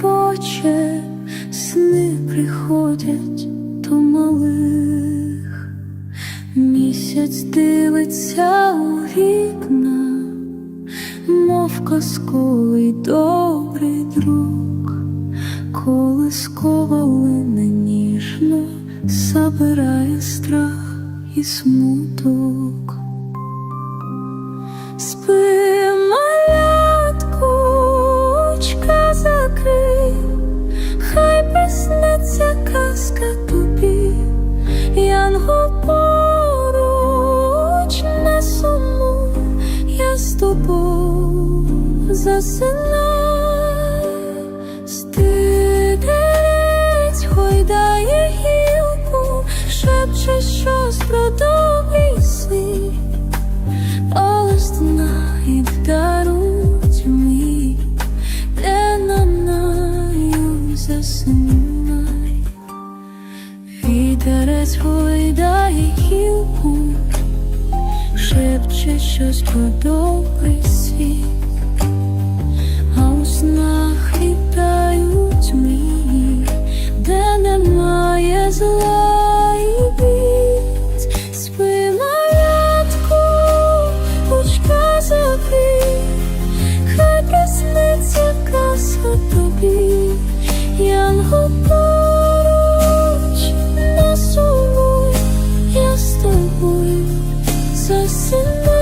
плаче, сни приходять до малих, місяць дивиться у вікна, мов казковий добрий друг, колискова лине ніжно, забирає страх і смуток. Засинаю, стидець гойдає гілку, шепче щось про добрий світ. Але знай даруть мій, де нанаю засинай, Вітерець шепче щось про снах літають мрії, де немає зла і бід спи нарядку, пучка заки, хай проснеться казка тобі, янгол поруч не сумуй, я з тобою. Засинаю.